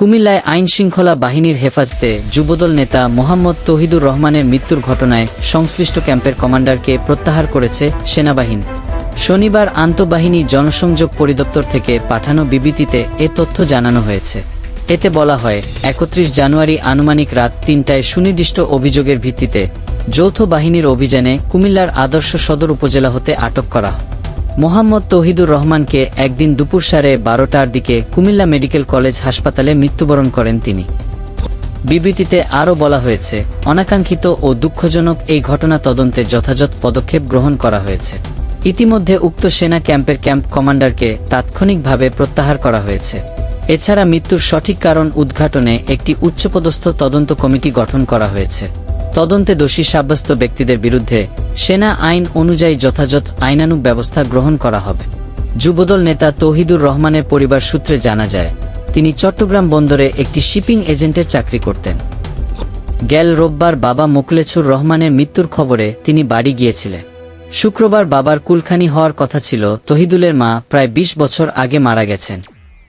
কুমিল্লায় আইন শৃঙ্খলা বাহিনীর হেফাজতে যুবদল নেতা মোহাম্মদ তহিদুর রহমানের মৃত্যুর ঘটনায় সংশ্লিষ্ট ক্যাম্পের কমান্ডারকে প্রত্যাহার করেছে সেনাবাহিনী। শনিবার আন্তঃবাহিনী জনসংযোগ পরিদপ্তর থেকে পাঠানো বিবৃতিতে এ তথ্য জানানো হয়েছে। এতে বলা হয়, একত্রিশ জানুয়ারি আনুমানিক রাত তিনটায় সুনির্দিষ্ট অভিযোগের ভিত্তিতে যৌথ বাহিনীর অভিযানে কুমিল্লার আদর্শ সদর উপজেলা হতে আটক করা মোহাম্মদ তহিদুর রহমানকে একদিন দুপুর সাড়ে বারোটার দিকে কুমিল্লা মেডিকেল কলেজ হাসপাতালে মৃত্যুবরণ করেন তিনি। বিবৃতিতে আরও বলা হয়েছে, অনাকাঙ্ক্ষিত ও দুঃখজনক এই ঘটনা তদন্তে যথাযথ পদক্ষেপ গ্রহণ করা হয়েছে। ইতিমধ্যে উক্ত সেনা ক্যাম্পের ক্যাম্প কমান্ডারকে তাৎক্ষণিকভাবে প্রত্যাহার করা হয়েছে। এছাড়া মৃত্যুর সঠিক কারণ উদ্ঘাটনে একটি উচ্চপদস্থ তদন্ত কমিটি গঠন করা হয়েছে। তদন্তে দোষী সাব্যস্ত ব্যক্তিদের বিরুদ্ধে সেনা আইন অনুযায়ী যথাযথ আইনানুগ ব্যবস্থা গ্রহণ করা হবে। যুবদল নেতা তৌহিদুর রহমানের পরিবার সূত্রে জানা যায়, তিনি চট্টগ্রাম বন্দরে একটি শিপিং এজেন্টের চাকরি করতেন। গেল রোববার বাবা মোকলেছুর রহমানের মৃত্যুর খবরে তিনি বাড়ি গিয়েছিলেন। শুক্রবার বাবার কুলখানি হওয়ার কথা ছিল, তহিদুলের মা প্রায় ২০ বছর আগে মারা গেছেন।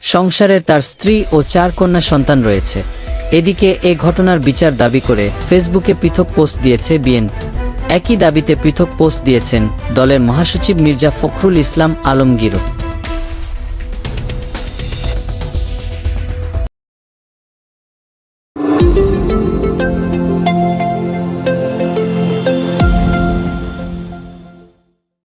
সংসারের তার স্ত্রী ও চার কন্যা সন্তান রয়েছে। এদিকে এ ঘটনার বিচার দাবি করে ফেসবুকে পৃথক পোস্ট দিয়েছে বিএনপি। একই দাবিতে পৃথক পোস্ট দিয়েছেন দলের মহাসচিব মির্জা ফখরুল ইসলাম আলমগীরও।